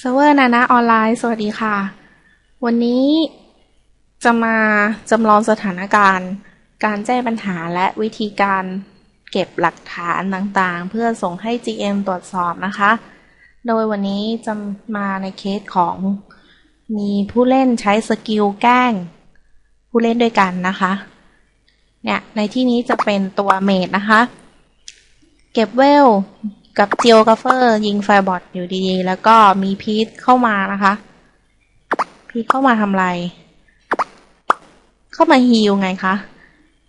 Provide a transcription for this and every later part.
เซิร์ฟเวอร์นานาออนไลน์ สวัสดีค่ะ วันนี้จะมาจำลองสถานการณ์ การแจ้งปัญหาและวิธีการเก็บหลักฐานต่างๆ เพื่อส่งให้ GM ตรวจสอบนะคะ โดยวันนี้จะมาในเคสของมีผู้เล่นใช้สกิลแกล้ง ผู้เล่นด้วยกันนะคะ เนี่ย ในที่นี้จะเป็นตัวเมดนะคะ เก็บเวล กับเจียวกาเฟอร์ยิงไฟบอทอยู่ดีๆ แล้วก็มีพีทเข้ามานะคะ พีทเข้ามาทำไร เข้ามาฮีลไงคะ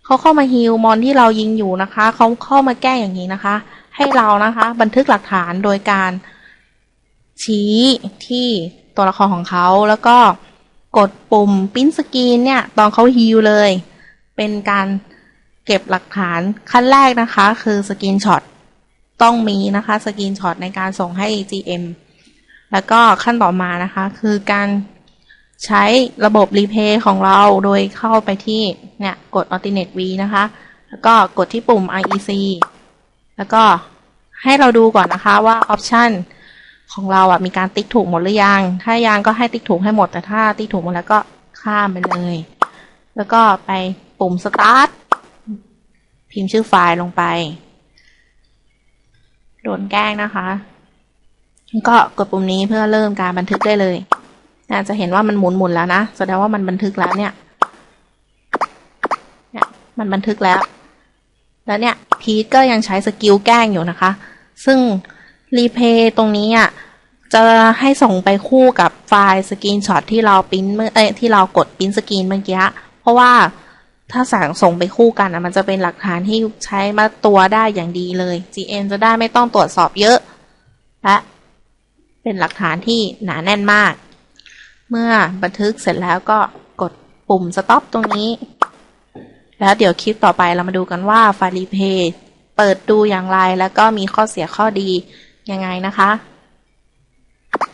เขาเข้ามาฮีลมอนที่เรายิงอยู่นะคะเขาเข้ามาแก้อย่างนี้นะคะ ให้เรานะคะ บันทึกหลักฐานโดยการชี้ที่ตัวละครของเขาแล้วก็กดปุ่มปิ้นสกรีนเนี่ย ตอนเขาฮีลเลย เป็นการเก็บหลักฐานขั้นแรกนะคะ คือสกรีนช็อต ต้องมีนะคะสกรีนช็อตในการส่งให้ GM แล้วก็ขั้นต่อมานะคะ คือการใช้ระบบรีเพย์ของเราโดยเข้าไปที่เนี่ยกด alternate v นะคะ แล้วก็กดที่ปุ่ม IEC แล้วก็ให้เราดูก่อนนะคะว่า option ของเราอะมีการติ๊กถูกหมดหรือยัง ถ้ายังก็ให้ติ๊กถูกให้หมด แต่ถ้าติ๊กถูกหมดแล้วก็ข้ามไปเลย แล้วก็ไปปุ่ม start พิมพ์ชื่อไฟล์ลงไป โดนแกล้งนะคะ ก็กดปุ่มนี้เพื่อเริ่มการบันทึกได้เลยอาจะเห็นว่ามันหมุนหมุนแล้วนะแสดงว่ามันบันทึกแล้วเนี่ยเนี่ย มันบันทึกแล้ว แล้วเนี่ย พีทก็ยังใช้สกิลแกล้งอยู่นะคะ ซึ่งรีเพย์ตรงนี้อะจะให้ส่งไปคู่กับไฟล์สกรีนช็อตที่เราปิ้นเมื่อเอ้ที่เรากดปิ้นสกรีนเมื่อกี้เพราะว่า ถ้าสั่งส่งไปคู่กันอะมันจะเป็นหลักฐานที่ใช้มาตัวได้อย่างดีเลย GM จะได้ไม่ต้องตรวจสอบเยอะ และเป็นหลักฐานที่หนาแน่นมาก เมื่อบันทึกเสร็จแล้วก็กดปุ่ม stop ตรงนี้ แล้วเดี๋ยวคลิปต่อไปเรามาดูกันว่าไฟล์รีเพย์เปิดดูอย่างไรแล้วก็มีข้อเสียข้อดียังไงนะคะ